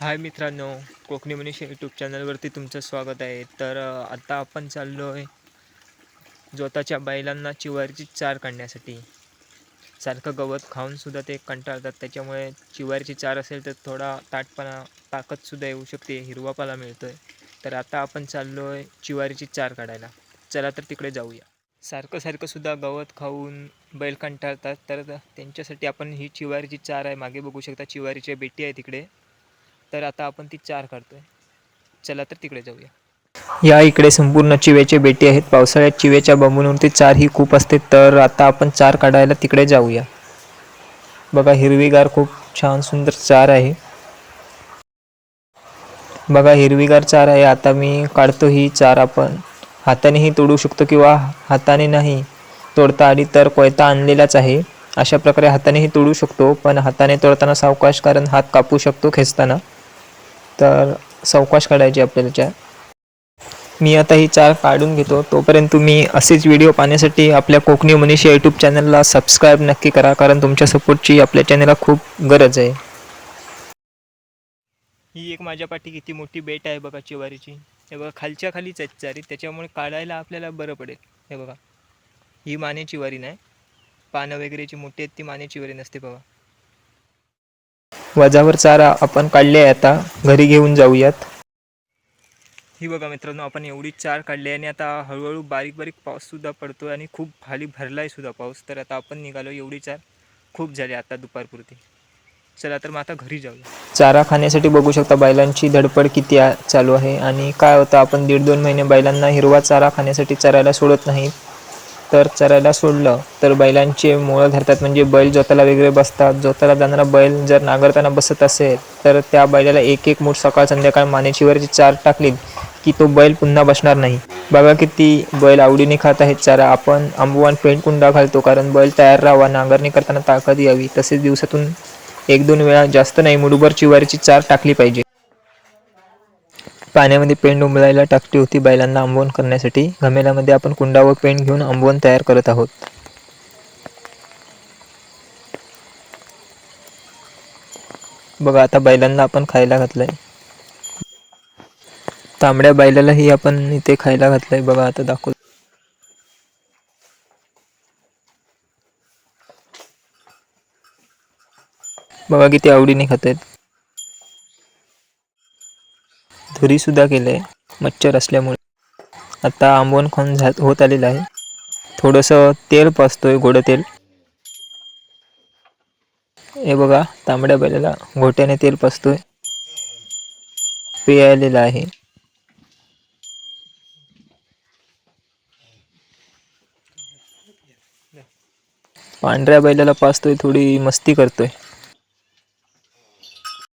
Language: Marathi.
हाय मित्रांनो कोकणी मनीष यूट्यूब चॅनलवरती तुमचं स्वागत आहे. तर आता आपण चाललो आहे जोताच्या बैलांना चिवारीची चार काढण्यासाठी. सारखं गवत खाऊनसुद्धा ते कंटाळतात. त्याच्यामुळे चिवारीची चार असेल तर थोडा ताटपणा ताकदसुद्धा येऊ शकते हिरवापाला मिळतो आहे तर आता आपण चाललो आहे चिवारीची चार काढायला. चला तर तिकडे जाऊया. सारखं सारखं सुद्धा गवत खाऊन बैल कंटाळतात. तर त्यांच्यासाठी आपण ही चिवारीची चार आहे. मागे बघू शकता चिवारीची बेटी आहे तिकडे. तर आता आपण ती चार काढतोय. चला तर तिकडे जाऊया. या इकडे संपूर्ण चिव्याचे बेटी आहेत. पावसाळ्यात चिवेच्या बांबूंवरती चार ही खूप असते. तर आता आपण चार काढायला तिकडे जाऊया. बघा हिरवीगार खूप छान सुंदर चार आहे. बघा हिरवीगार चार आहे. आता मी काढतो ही चार आपण. हातानेही तोडू शकतो किंवा हाताने नाही तोडता आली तर कोयता आणलेलाच आहे. अशा प्रकारे हातानेही तोडू शकतो पण हाताने तोडताना सावकाश कारण हात कापू शकतो खेचताना. तर सावकाश काढायची आपल्याला चार मी आता ही चार काढून घेतो. तोपर्यंत तुम्ही असेच व्हिडिओ पाहण्यासाठी आपल्या कोकणी मनीषा यूट्यूब चॅनलला सबस्क्राईब नक्की करा. कारण तुमच्या सपोर्टची आपल्या चॅनलला खूप गरज आहे. ही एक माझ्या पाठी किती मोठी बेट आहे बघा चिवारीची. हे बघा खालच्या खालीच आहेत चारी त्याच्यामुळे काढायला आपल्याला बरं पडेल. हे बघा. ही माने चिवारी नाही. पानं वगैरेची मोठी आहेत ती माने चिवारी नसते बघा. वजावर चारा आपण काढले आहे आता. घरी घेऊन जाऊयात. ही बघा मित्रांनो आपण एवढी चार काढली आणि आता हळूहळू बारीक बारीक पाऊससुद्धा पडतो आणि खूप खाली भरला सुद्धा पाऊस. तर आता आपण निघालो एवढी चार. खूप झाली आता दुपारपुरती. चला तर मग आता घरी जाऊया. चारा खाण्यासाठी बघू शकता बैलांची धडपड किती चालू आहे आणि काय होतं आपण दीड दोन महिने बैलांना हिरवा चारा खाण्यासाठी चरायला सोडत नाही. तर चरायला सोडलं. तर बैलांचे मुळं धरतात म्हणजे बैल जोताला वगैरे बसतात. जोताला जाणारा बैल जर नांगरताना बसत असेल तर त्या बैलाला एक एक मूठ सकाळ संध्याकाळ मानेचीवरची चार टाकलीत की तो बैल पुन्हा बसणार नाही. बघा किती बैल आवडीने खात आहेत चारा. आपण आंबवान पेंट कुंडा घालतो कारण बैल तयार राहावा नांगरणी करताना ताकद यावी. तसेच दिवसातून एक दोन वेळा जास्त नाही मुडूभर चिवारीची चार टाकली पाहिजे. पाण्यामध्ये पेंड उमलायला टाकली होती बैलांना आंबवण करण्यासाठी. घमेल्यामध्ये आपण कुंडा व पेंड घेऊन आंबवण तयार करत आहोत. बघा आता बैलांना आपण खायला घातलंय. तांबड्या बैलालाही आपण इथे खायला घातलंय. बघा आता दाखव बघा किती आवडीने खात आहेत धुरी सुद्धा केलंय. मच्छर असल्यामुळे. आता आंबवण खाऊन झा होत आलेलं आहे. थोडंसं तेल पाचतोय गोडं तेल. हे बघा तांबड्या बैलाला घोट्याने तेल पाचतोय पियालेलं आहे. पांढऱ्या बैलाला पाचतोय थोडी मस्ती करतोय.